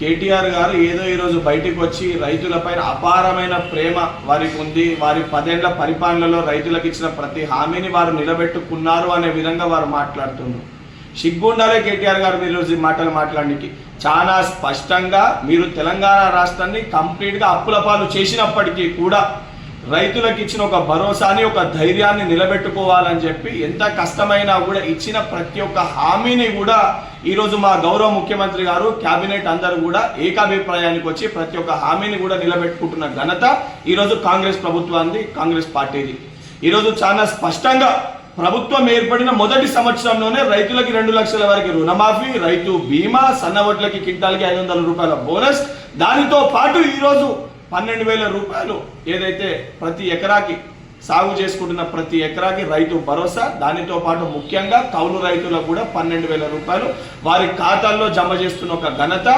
కేటీఆర్ గారు ఏదో ఈరోజు బయటకు వచ్చి రైతులపైన అపారమైన ప్రేమ వారికి ఉంది. వారి పదేళ్ళ పరిపాలనలో రైతులకు ఇచ్చిన ప్రతి హామీని వారు నిలబెట్టుకున్నారు అనే విధంగా వారు మాట్లాడుతున్నారు. సిగ్గుండాలే కేటీఆర్ గారు మీరు ఈరోజు ఈ మాటలు మాట్లాడడానికి. చాలా స్పష్టంగా మీరు తెలంగాణ రాష్ట్రాన్ని కంప్లీట్గా అప్పుల పాలు చేసినప్పటికీ కూడా రైతులకు ఇచ్చిన ఒక భరోసాని ఒక ధైర్యాన్ని నిలబెట్టుకోవాలని చెప్పి ఎంత కష్టమైనా కూడా ఇచ్చిన ప్రతి ఒక్క హామీని కూడా ఈరోజు మా గౌరవ ముఖ్యమంత్రి గారు కేబినెట్ అందరూ కూడా ఏకాభిప్రాయానికి వచ్చి ప్రతి ఒక్క హామీని కూడా నిలబెట్టుకుంటున్న ఘనత ఈరోజు కాంగ్రెస్ ప్రభుత్వాన్ని కాంగ్రెస్ పార్టీది. ఈరోజు చాలా స్పష్టంగా ప్రభుత్వం ఏర్పడిన మొదటి సంవత్సరంలోనే రైతులకి రెండు లక్షల వరకు రుణమాఫీ రైతు బీమా సన్నవడ్లకి కింటాలకి ఐదు వందల రూపాయల బోనస్. దానితో పాటు ఈరోజు పన్నెండు వేల రూపాయలు ఏదైతే ప్రతి ఎకరాకి సాగు చేసుకుంటున్న ప్రతి ఎకరాకి రైతు భరోసా దానితో పాటు ముఖ్యంగా కౌలు రైతులకు కూడా పన్నెండు వేల రూపాయలు. వారి ఖాతాల్లో జమ చేస్తున్న ఒక ఘనత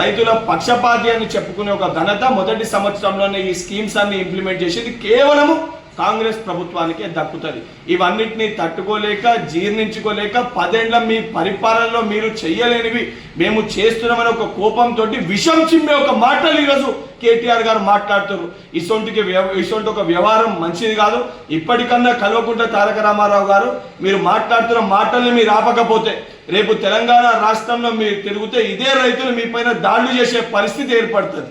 రైతుల పక్షపాతి అని చెప్పుకునే ఒక ఘనత మొదటి సంవత్సరంలోనే ఈ స్కీమ్స్ అన్ని ఇంప్లిమెంట్ చేసింది. కేవలము కాంగ్రెస్ ప్రభుత్వానికే దక్కుతుంది. ఇవన్నిటిని తట్టుకోలేక జీర్ణించుకోలేక పదేండ్ల మీ పరిపాలనలో మీరు చేయలేనివి మేము చేస్తున్నామని ఒక కోపంతో విషం చిమ్మే ఒక మాటలు ఈరోజు కేటీఆర్ గారు మాట్లాడుతారు ఇసొంటికి వ్యవ- ఇసొంటి ఒక వ్యవహారం మంచిది కాదు. ఇప్పటికన్నా కల్వకుంట్ల తారక రామారావు గారు మీరు మాట్లాడుతున్న మాటల్ని మీరు ఆపకపోతే రేపు తెలంగాణ రాష్ట్రంలో మీరు తిరిగితే ఇదే రైతులు మీ పైన దాడులు చేసే పరిస్థితి ఏర్పడుతుంది.